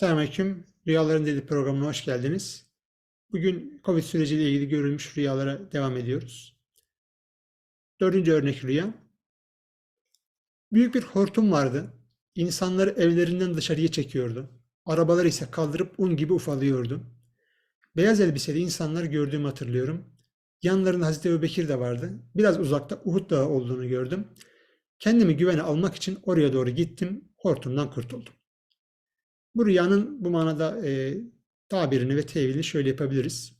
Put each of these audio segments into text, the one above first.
Selamünaleyküm. Rüyaların Dili programına hoş geldiniz. Bugün Covid süreciyle ilgili görülmüş rüyalara devam ediyoruz. Dördüncü örnek rüya. Büyük bir hortum vardı. İnsanları evlerinden dışarıya çekiyordu. Arabaları ise kaldırıp un gibi ufalıyordu. Beyaz elbiseli insanlar gördüğümü hatırlıyorum. Yanlarında Hazreti Ebubekir de vardı. Biraz uzakta Uhud Dağı olduğunu gördüm. Kendimi güvene almak için oraya doğru gittim. Hortumdan kurtuldum. Bu rüyanın bu manada e, tabirini ve tevilini şöyle yapabiliriz.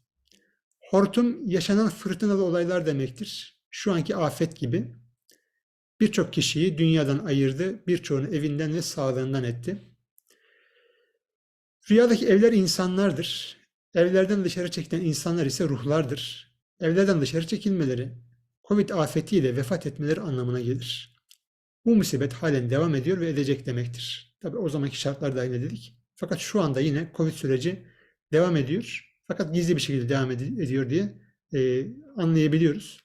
Hortum yaşanan fırtınalı olaylar demektir. Şu anki afet gibi birçok kişiyi dünyadan ayırdı, birçoğunu evinden ve sağlığından etti. Rüyadaki evler insanlardır. Evlerden dışarı çekilen insanlar ise ruhlardır. Evlerden dışarı çekilmeleri, Covid afetiyle vefat etmeleri anlamına gelir. Bu musibet halen devam ediyor ve edecek demektir. Tabi o zamanki şartlar dahil dedik. Fakat şu anda yine Covid süreci devam ediyor. Fakat gizli bir şekilde devam ediyor diye e, anlayabiliyoruz.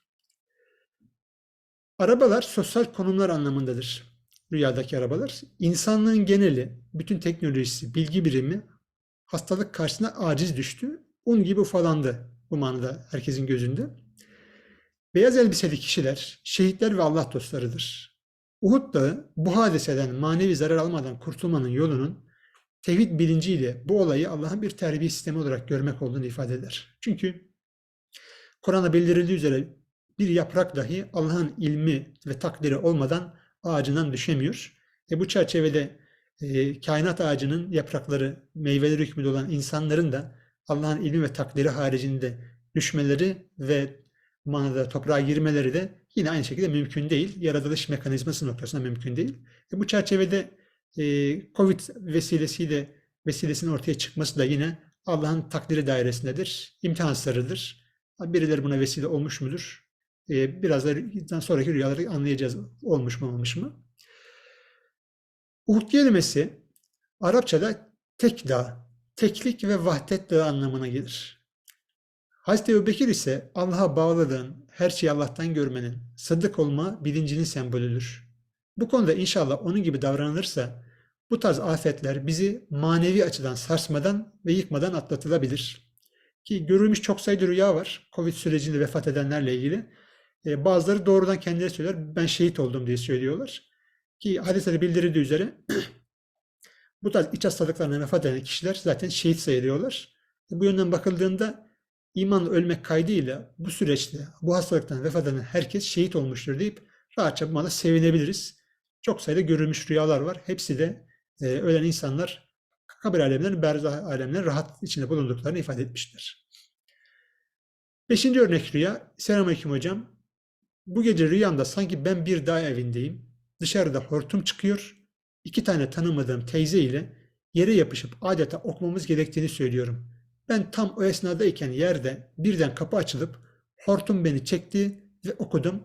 Arabalar sosyal konumlar anlamındadır. Rüyadaki arabalar. İnsanlığın geneli, bütün teknolojisi, bilgi birimi hastalık karşısında aciz düştü. Un gibi ufalandı bu manada herkesin gözünde. Beyaz elbiseli kişiler, şehitler ve Allah dostlarıdır. Uhud Dağı bu hadiseden manevi zarar almadan kurtulmanın yolunun tevhid bilinciyle bu olayı Allah'ın bir terbiye sistemi olarak görmek olduğunu ifade eder. Çünkü Kur'an'da bildirildiği üzere bir yaprak dahi Allah'ın ilmi ve takdiri olmadan ağacından düşemiyor. E bu çerçevede e, kainat ağacının yaprakları, meyveleri hükmünde olan insanların da Allah'ın ilmi ve takdiri haricinde düşmeleri ve manada toprağa girmeleri de yine aynı şekilde mümkün değil. Yaratılış mekanizması noktasında mümkün değil. E bu çerçevede e, Covid vesilesiyle vesilesinin ortaya çıkması da yine Allah'ın takdiri dairesindedir. İmtihan sarıdır. Birileri buna vesile olmuş mudur? E, birazdan sonraki rüyaları anlayacağız. Olmuş mu olmamış mı? Uhud kelimesi Arapçada tek dağ, teklik ve vahdet dağı anlamına gelir. Hazreti Ebubekir ise Allah'a bağlılığın, her şeyi Allah'tan görmenin, sadık olma bilincinin sembolüdür. Bu konuda inşallah onun gibi davranılırsa bu tarz afetler bizi manevi açıdan sarsmadan ve yıkmadan atlatılabilir. Ki görülmüş çok sayıda rüya var Covid sürecinde vefat edenlerle ilgili. Ee, bazıları doğrudan kendileri söyler, ben şehit oldum diye söylüyorlar. Ki hadiste bildirildiği üzere bu tarz iç hastalıklarına vefat eden kişiler zaten şehit sayılıyorlar. Bu yönden bakıldığında imanla ölmek kaydıyla bu süreçte bu hastalıktan vefat eden herkes şehit olmuştur deyip rahatça buna sevinebiliriz. Çok sayıda görülmüş rüyalar var. Hepsi de e, ölen insanlar kabir alemlerinin, berzah alemlerinin rahat içinde bulunduklarını ifade etmiştir. Beşinci örnek rüya. Selamünaleyküm hocam. Bu gece rüyamda sanki ben bir dağ evindeyim. Dışarıda hortum çıkıyor. İki tane tanımadığım teyze ile yere yapışıp adeta okumamız gerektiğini söylüyorum. Ben tam o esnadayken yerde birden kapı açılıp hortum beni çekti ve okudum.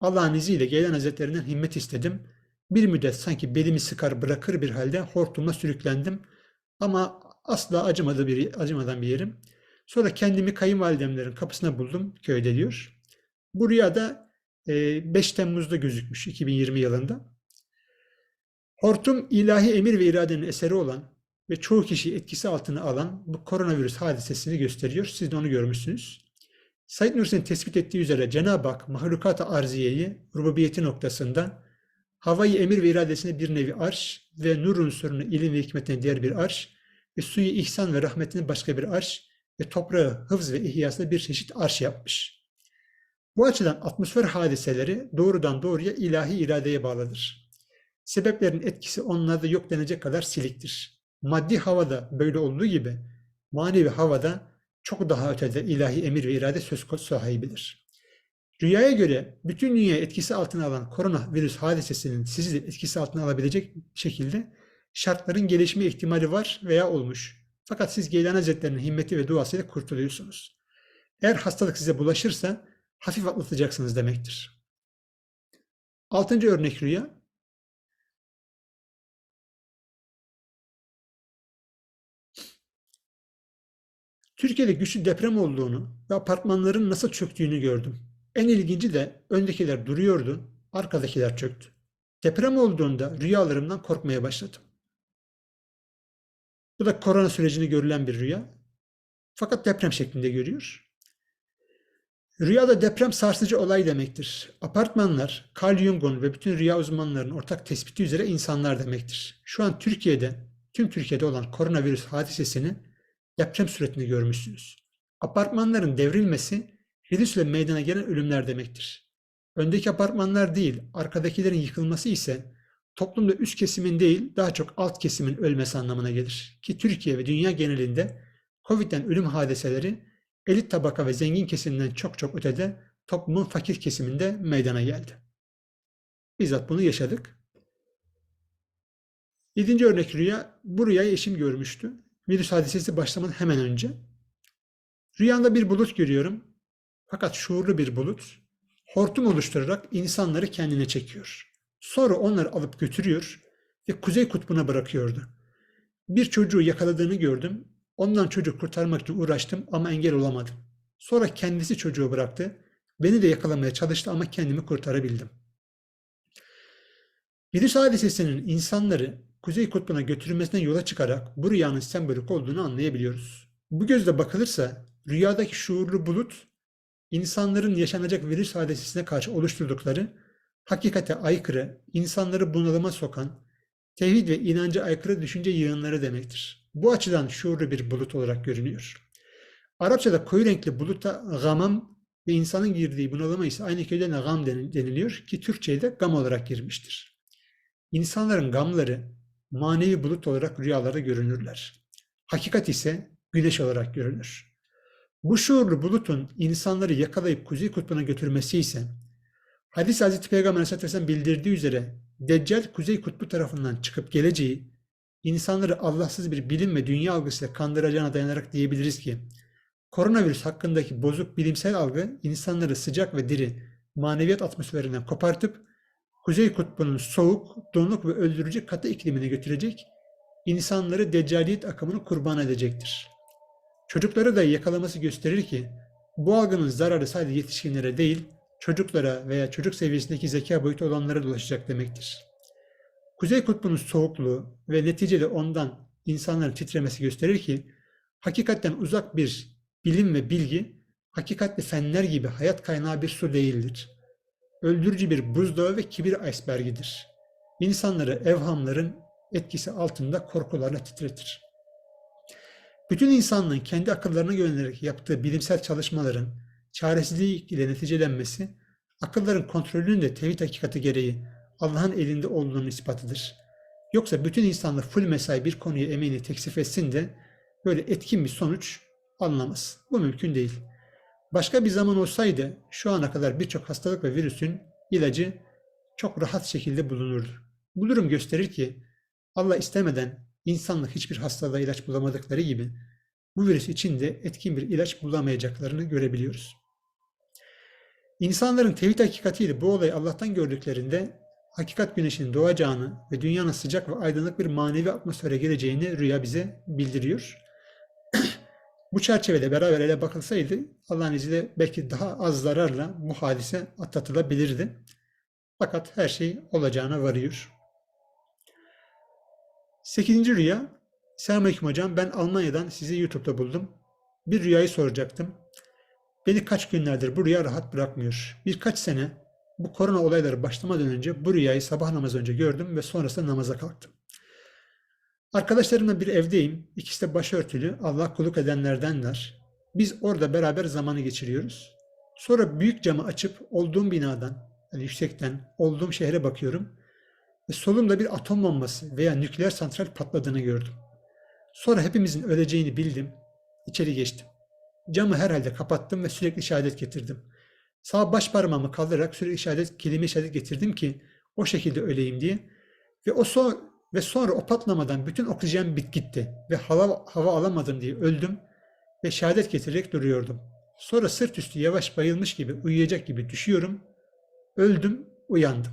Allah'ın izniyle gelen hazretlerinden himmet istedim. Bir müddet sanki belimi sıkar bırakır bir halde hortumla sürüklendim. Ama asla acımadı bir, acımadan bir yerim. Sonra kendimi kayınvalidemlerin kapısına buldum köyde diyor. Bu rüyada 5 Temmuz'da gözükmüş 2020 yılında. Hortum ilahi emir ve iradenin eseri olan ve çoğu kişi etkisi altına alan bu koronavirüs hadisesini gösteriyor. Siz de onu görmüşsünüz. Said Nursi'nin tespit ettiği üzere Cenab-ı Hak mahlukat-ı arziyeyi rububiyeti noktasında havayı emir ve iradesine bir nevi arş ve nur unsurunu ilim ve hikmetine diğer bir arş ve suyu ihsan ve rahmetine başka bir arş ve toprağı hıfz ve ihyasına bir çeşit arş yapmış. Bu açıdan atmosfer hadiseleri doğrudan doğruya ilahi iradeye bağlıdır. Sebeplerin etkisi onlarda yok denecek kadar siliktir. Maddi havada böyle olduğu gibi manevi havada çok daha ötede ilahi emir ve irade söz konusu sahibidir. Rüyaya göre bütün dünya etkisi altına alan koronavirüs hadisesinin sizi de etkisi altına alabilecek şekilde şartların gelişme ihtimali var veya olmuş. Fakat siz Geylan Hazretleri'nin himmeti ve duasıyla kurtuluyorsunuz. Eğer hastalık size bulaşırsa hafif atlatacaksınız demektir. Altıncı örnek rüya. Türkiye'de güçlü deprem olduğunu ve apartmanların nasıl çöktüğünü gördüm. En ilginci de öndekiler duruyordu, arkadakiler çöktü. Deprem olduğunda rüyalarımdan korkmaya başladım. Bu da korona sürecini görülen bir rüya. Fakat deprem şeklinde görüyor. Rüyada deprem sarsıcı olay demektir. Apartmanlar, Carl Jung'un ve bütün rüya uzmanlarının ortak tespiti üzere insanlar demektir. Şu an Türkiye'de, tüm Türkiye'de olan koronavirüs hadisesini deprem suretinde görmüşsünüz. Apartmanların devrilmesi, virüsle meydana gelen ölümler demektir. Öndeki apartmanlar değil, arkadakilerin yıkılması ise toplumda üst kesimin değil, daha çok alt kesimin ölmesi anlamına gelir. Ki Türkiye ve dünya genelinde Covid'den ölüm hadiseleri elit tabaka ve zengin kesimden çok çok ötede toplumun fakir kesiminde meydana geldi. Bizzat bunu yaşadık. Yedinci örnek rüya, bu rüyayı eşim görmüştü. Virüs hadisesi başlamadan hemen önce. Rüyamda bir bulut görüyorum. Fakat şuurlu bir bulut. Hortum oluşturarak insanları kendine çekiyor. Sonra onları alıp götürüyor ve kuzey kutbuna bırakıyordu. Bir çocuğu yakaladığını gördüm. Ondan çocuk kurtarmak için uğraştım ama engel olamadım. Sonra kendisi çocuğu bıraktı. Beni de yakalamaya çalıştı ama kendimi kurtarabildim. Virüs hadisesinin insanları Kuzey Kutbu'na götürülmesine yola çıkarak bu rüyanın sembolik olduğunu anlayabiliyoruz. Bu gözle bakılırsa rüyadaki şuurlu bulut insanların yaşanacak virüs hadisesine karşı oluşturdukları hakikate aykırı, insanları bunalıma sokan, tevhid ve inanca aykırı düşünce yığınları demektir. Bu açıdan şuurlu bir bulut olarak görünüyor. Arapçada koyu renkli buluta gamam ve insanın girdiği bunalıma ise aynı kökeden gam deniliyor ki Türkçe'ye de gam olarak girmiştir. İnsanların gamları manevi bulut olarak rüyalarda görünürler. Hakikat ise güneş olarak görünür. Bu şuurlu bulutun insanları yakalayıp kuzey kutbuna götürmesi ise hadis Hazreti Peygamber Aleyhisselam bildirdiği üzere Deccal kuzey kutbu tarafından çıkıp geleceği insanları Allahsız bir bilim ve dünya algısıyla kandıracağına dayanarak diyebiliriz ki koronavirüs hakkındaki bozuk bilimsel algı insanları sıcak ve diri maneviyat atmosferinden kopartıp Kuzey Kutbu'nun soğuk, donuk ve öldürücü katı iklimine götürecek, insanları deccaliyet akımını kurban edecektir. Çocukları da yakalaması gösterir ki bu algının zararı sadece yetişkinlere değil, çocuklara veya çocuk seviyesindeki zeka boyutu olanlara dolaşacak demektir. Kuzey Kutbu'nun soğukluğu ve neticede ondan insanların titremesi gösterir ki hakikatten uzak bir bilim ve bilgi, hakikatli fenler gibi hayat kaynağı bir su değildir öldürücü bir buzdağı ve kibir icebergidir. İnsanları evhamların etkisi altında korkularla titretir. Bütün insanlığın kendi akıllarına güvenerek yaptığı bilimsel çalışmaların çaresizliği ile neticelenmesi, akılların kontrolünün de tevhid hakikati gereği Allah'ın elinde olduğunun ispatıdır. Yoksa bütün insanlık full mesai bir konuya emeğini teksif etsin de böyle etkin bir sonuç alınamaz. Bu mümkün değil. Başka bir zaman olsaydı şu ana kadar birçok hastalık ve virüsün ilacı çok rahat şekilde bulunurdu. Bu durum gösterir ki Allah istemeden insanlık hiçbir hastalığa ilaç bulamadıkları gibi bu virüs için de etkin bir ilaç bulamayacaklarını görebiliyoruz. İnsanların tevhid hakikatiyle bu olayı Allah'tan gördüklerinde hakikat güneşinin doğacağını ve dünyanın sıcak ve aydınlık bir manevi atmosfere geleceğini rüya bize bildiriyor. Bu çerçevede beraber ele bakılsaydı Allah'ın izniyle belki daha az zararla bu hadise atlatılabilirdi. Fakat her şey olacağına varıyor. Sekizinci rüya. Selamünaleyküm hocam. Ben Almanya'dan sizi YouTube'da buldum. Bir rüyayı soracaktım. Beni kaç günlerdir bu rüya rahat bırakmıyor. Birkaç sene bu korona olayları başlamadan önce bu rüyayı sabah namaz önce gördüm ve sonrasında namaza kalktım. Arkadaşlarımla bir evdeyim. İkisi de başörtülü. Allah kulluk edenlerdenler. Biz orada beraber zamanı geçiriyoruz. Sonra büyük camı açıp olduğum binadan, yani yüksekten olduğum şehre bakıyorum. Ve solumda bir atom bombası veya nükleer santral patladığını gördüm. Sonra hepimizin öleceğini bildim. İçeri geçtim. Camı herhalde kapattım ve sürekli şehadet getirdim. Sağ baş parmağımı kaldırarak sürekli şehadet, kelime şehadet getirdim ki o şekilde öleyim diye. Ve o son ve sonra o patlamadan bütün oksijen bit gitti ve hava, hava alamadım diye öldüm ve şehadet getirerek duruyordum. Sonra sırt üstü yavaş bayılmış gibi uyuyacak gibi düşüyorum. Öldüm, uyandım.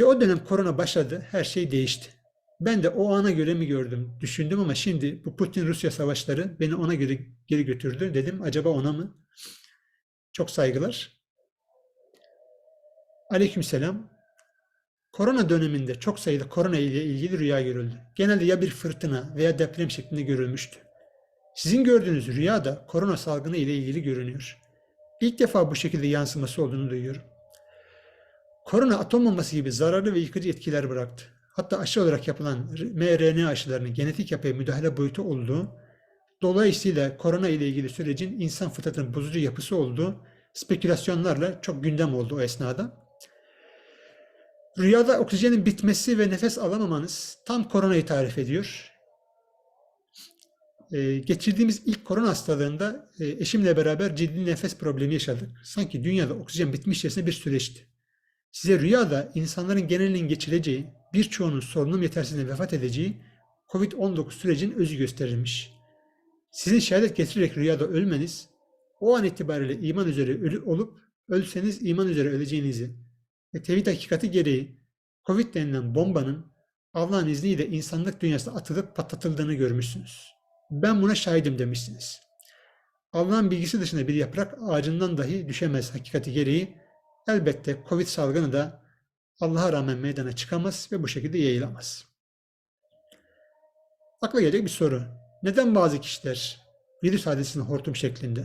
Ve o dönem korona başladı, her şey değişti. Ben de o ana göre mi gördüm, düşündüm ama şimdi bu Putin-Rusya savaşları beni ona göre geri götürdü. Dedim acaba ona mı? Çok saygılar. Aleykümselam. Korona döneminde çok sayıda korona ile ilgili rüya görüldü. Genelde ya bir fırtına veya deprem şeklinde görülmüştü. Sizin gördüğünüz rüya da korona salgını ile ilgili görünüyor. İlk defa bu şekilde yansıması olduğunu duyuyorum. Korona atom bombası gibi zararlı ve yıkıcı etkiler bıraktı. Hatta aşı olarak yapılan mRNA aşılarının genetik yapıya müdahale boyutu olduğu, dolayısıyla korona ile ilgili sürecin insan fıtratının bozucu yapısı olduğu spekülasyonlarla çok gündem oldu o esnada. Rüyada oksijenin bitmesi ve nefes alamamanız tam koronayı tarif ediyor. Ee, geçirdiğimiz ilk korona hastalığında e, eşimle beraber ciddi nefes problemi yaşadık. Sanki dünyada oksijen bitmişçesine bir süreçti. Size rüyada insanların genelinin geçireceği, birçoğunun solunum yetersizliğine vefat edeceği COVID-19 sürecin özü gösterilmiş. Sizin şehadet getirerek rüyada ölmeniz, o an itibariyle iman üzere ölü olup ölseniz iman üzere öleceğinizi ve tevhid hakikati gereği Covid denilen bombanın Allah'ın izniyle insanlık dünyasına atılıp patlatıldığını görmüşsünüz. Ben buna şahidim demişsiniz. Allah'ın bilgisi dışında bir yaprak ağacından dahi düşemez hakikati gereği elbette Covid salgını da Allah'a rağmen meydana çıkamaz ve bu şekilde yayılamaz. Akla gelecek bir soru. Neden bazı kişiler virüs hadisini hortum şeklinde,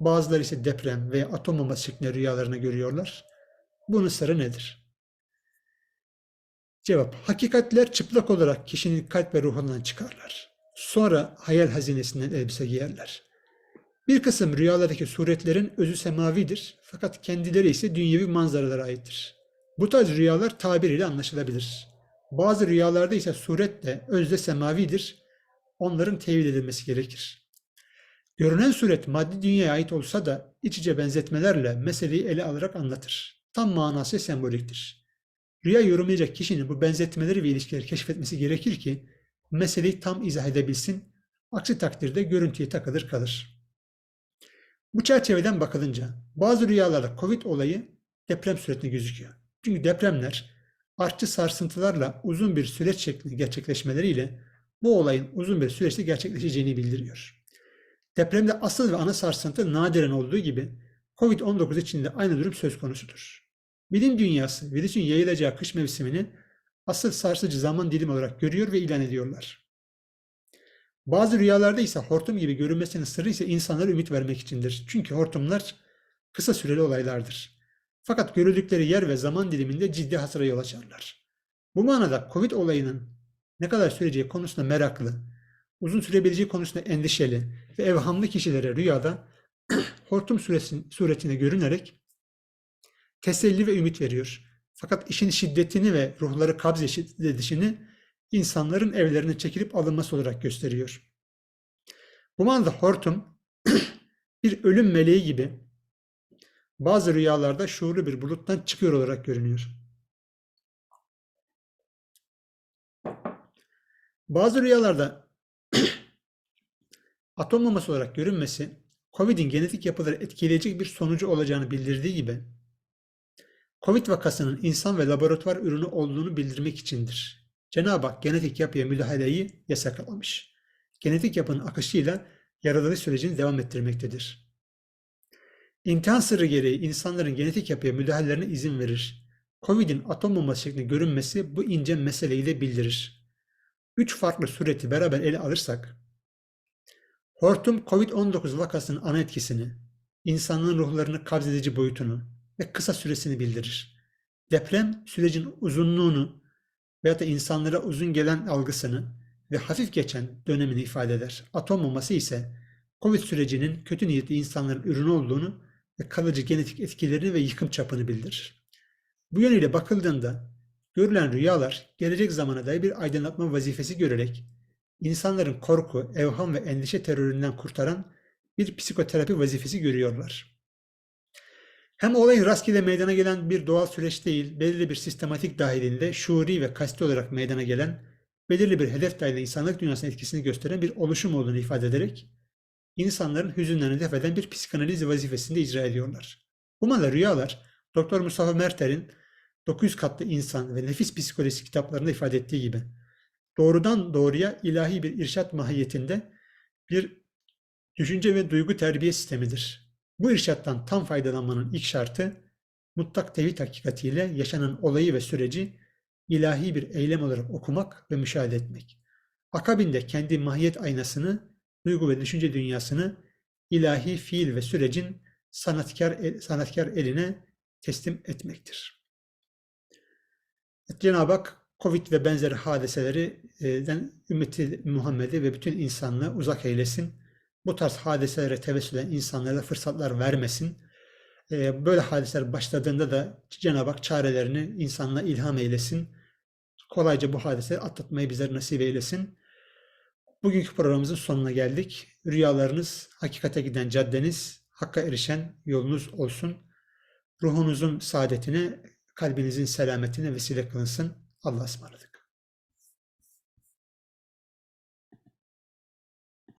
bazıları ise deprem veya atom bombası şeklinde rüyalarını görüyorlar? Bunun sırrı nedir? Cevap, hakikatler çıplak olarak kişinin kalp ve ruhundan çıkarlar. Sonra hayal hazinesinden elbise giyerler. Bir kısım rüyalardaki suretlerin özü semavidir fakat kendileri ise dünyevi manzaralara aittir. Bu tarz rüyalar tabir ile anlaşılabilir. Bazı rüyalarda ise suret de özde semavidir. Onların tevil edilmesi gerekir. Görünen suret maddi dünyaya ait olsa da iç içe benzetmelerle meseleyi ele alarak anlatır. Tam manası semboliktir. Rüya yorumlayacak kişinin bu benzetmeleri ve ilişkileri keşfetmesi gerekir ki meseleyi tam izah edebilsin. Aksi takdirde görüntüye takılır kalır. Bu çerçeveden bakılınca bazı rüyalarda Covid olayı deprem suretinde gözüküyor. Çünkü depremler artçı sarsıntılarla uzun bir süreç şeklinde gerçekleşmeleriyle bu olayın uzun bir süreçte gerçekleşeceğini bildiriyor. Depremde asıl ve ana sarsıntı nadiren olduğu gibi Covid-19 için de aynı durum söz konusudur. Bilim dünyası virüsün yayılacağı kış mevsimini asıl sarsıcı zaman dilimi olarak görüyor ve ilan ediyorlar. Bazı rüyalarda ise hortum gibi görünmesinin sırrı ise insanlara ümit vermek içindir. Çünkü hortumlar kısa süreli olaylardır. Fakat görüldükleri yer ve zaman diliminde ciddi hasara yol açarlar. Bu manada Covid olayının ne kadar süreceği konusunda meraklı, uzun sürebileceği konusunda endişeli ve evhamlı kişilere rüyada hortum suretine görünerek teselli ve ümit veriyor. Fakat işin şiddetini ve ruhları kabz edişini insanların evlerine çekilip alınması olarak gösteriyor. Bu manada hortum bir ölüm meleği gibi bazı rüyalarda şuurlu bir buluttan çıkıyor olarak görünüyor. Bazı rüyalarda atom olarak görünmesi COVID'in genetik yapıları etkileyecek bir sonucu olacağını bildirdiği gibi COVID vakasının insan ve laboratuvar ürünü olduğunu bildirmek içindir. Cenab-ı Hak genetik yapıya müdahaleyi yasaklamış. Genetik yapının akışıyla yaratılış sürecini devam ettirmektedir. İmtihan sırrı gereği insanların genetik yapıya müdahalelerine izin verir. Covid'in atom bombası şeklinde görünmesi bu ince meseleyi de bildirir. Üç farklı sureti beraber ele alırsak, hortum Covid-19 vakasının ana etkisini, insanlığın ruhlarını kabzedici boyutunu ve kısa süresini bildirir. Deprem sürecin uzunluğunu veya da insanlara uzun gelen algısını ve hafif geçen dönemini ifade eder. Atom bombası ise Covid sürecinin kötü niyetli insanların ürünü olduğunu ve kalıcı genetik etkilerini ve yıkım çapını bildirir. Bu yönüyle bakıldığında görülen rüyalar gelecek zamana dair bir aydınlatma vazifesi görerek insanların korku, evham ve endişe teröründen kurtaran bir psikoterapi vazifesi görüyorlar. Hem olayın rastgele meydana gelen bir doğal süreç değil, belirli bir sistematik dahilinde şuuri ve kasti olarak meydana gelen, belirli bir hedef dahilinde insanlık dünyasının etkisini gösteren bir oluşum olduğunu ifade ederek, insanların hüzünlerini def eden bir psikanaliz vazifesinde icra ediyorlar. Manada rüyalar, Dr. Mustafa Merter'in 900 katlı insan ve nefis psikolojisi kitaplarında ifade ettiği gibi, doğrudan doğruya ilahi bir irşat mahiyetinde bir düşünce ve duygu terbiye sistemidir. Bu irşattan tam faydalanmanın ilk şartı mutlak tevhid hakikatiyle yaşanan olayı ve süreci ilahi bir eylem olarak okumak ve müşahede etmek. Akabinde kendi mahiyet aynasını, duygu ve düşünce dünyasını ilahi fiil ve sürecin sanatkar, sanatkar eline teslim etmektir. Cenab-ı Hak Covid ve benzeri hadiselerden ümmeti Muhammed'i ve bütün insanlığı uzak eylesin. Bu tarz hadiselere tevessül eden insanlara fırsatlar vermesin. Ee, Böyle hadiseler başladığında da Cenab-ı Hak çarelerini insanlığa ilham eylesin. Kolayca bu hadiseleri atlatmayı bizlere nasip eylesin. Bugünkü programımızın sonuna geldik. Rüyalarınız hakikate giden caddeniz, hakka erişen yolunuz olsun. Ruhunuzun saadetine, kalbinizin selametine vesile kılınsın. Allah'a ısmarladık.